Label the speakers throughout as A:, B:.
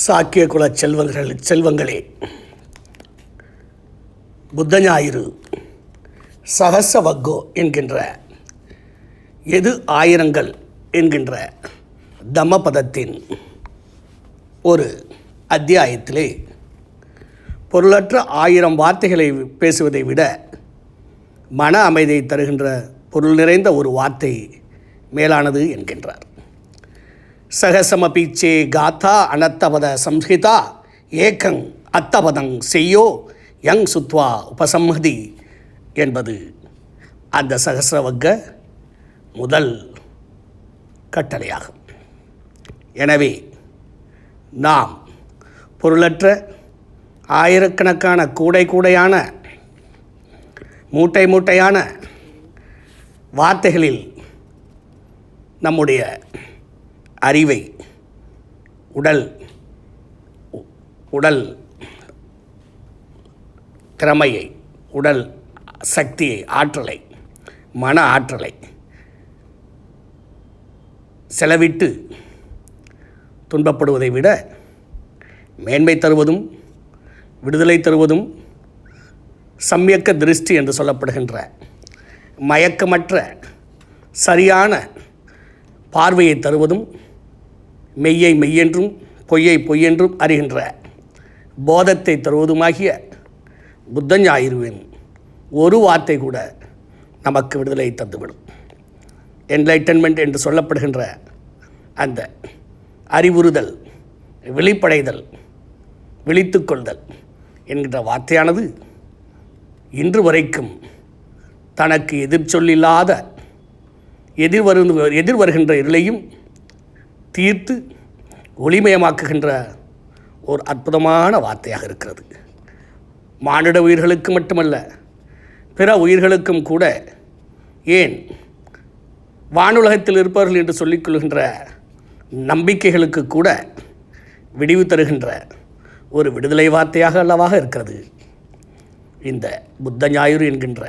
A: சாக்கிய குல செல்வங்கள். செல்வங்களே புத்த ஞாயிறு சகச வக்கோ என்கின்ற எது ஆயிரங்கள் என்கின்ற தமபதத்தின் ஒரு அத்தியாயத்திலே பொருளற்ற ஆயிரம் வார்த்தைகளை பேசுவதை விட மன அமைதியை தருகின்ற பொருள் நிறைந்த ஒரு வார்த்தை மேலானது என்கின்றார். சகசமபீச்சே காத்தா அனத்தபத சம்ஹிதா ஏக்கங் அத்தபதங் செய்யோ யங் சுத்வா உபசம்மதி என்பது அந்த சகசிரவக்க முதல் கட்டளையாகும். எனவே நாம் பொருளற்ற ஆயிரக்கணக்கான கூடை கூடையான மூட்டை மூட்டையான வார்த்தைகளில் நம்முடைய அறிவை. உடல் உடல் திறமையை உடல் சக்தியை ஆற்றலை மன ஆற்றலை செலவிட்டு துன்பப்படுவதை விட மேன்மை தருவதும் விடுதலை தருவதும் சம்யக்க திருஷ்டி என்று சொல்லப்படுகின்ற மயக்கமற்ற சரியான பார்வையை தருவதும் மெய்யை மெய்யென்றும் பொய்யை பொய்யென்றும் அறிகின்ற போதத்தை தருவதுமாகிய புத்த ஞாயிறுவின் ஒரு வார்த்தை கூட நமக்கு விடுதலை தந்துவிடும். என்லைட்டன்மெண்ட் என்று சொல்லப்படுகின்ற அந்த அறிவுறுதல் விழிப்படைதல் விழித்துக்கொள்தல் என்கின்ற வார்த்தையானது இன்று வரைக்கும் தனக்கு எதிர்ச்சொல்லில்லாத எதிர்வரு எதிர் வருகின்ற இருளையும் தீர்த்து ஒளிமயமாக்குகின்ற ஒரு அற்புதமான வார்த்தையாக இருக்கிறது. மானிட உயிர்களுக்கு மட்டுமல்ல பிற உயிர்களுக்கும் கூட ஏன் வானுலகத்தில் இருப்பவர்கள் என்று சொல்லிக்கொள்கின்ற நம்பிக்கைகளுக்கு கூட விடிவு தருகின்ற ஒரு விடுதலை வார்த்தையாக அல்லவாக இருக்கிறது. இந்த புத்த ஞாயிறு என்கின்ற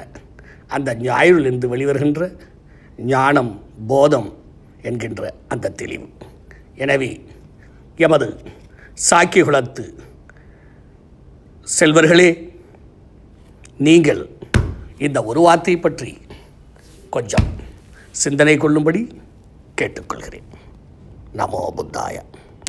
A: அந்த ஞாயிறிலிருந்து வெளிவருகின்ற ஞானம் போதம் என்கின்ற அந்த தெளிவு. எனவே எமது சாக்கியகுலத்து செல்வர்களே நீங்கள் இந்த ஒரு வார்த்தை பற்றி கொஞ்சம் சிந்தனை கொள்ளும்படி கேட்டுக்கொள்கிறேன். நமோ புத்தாயா.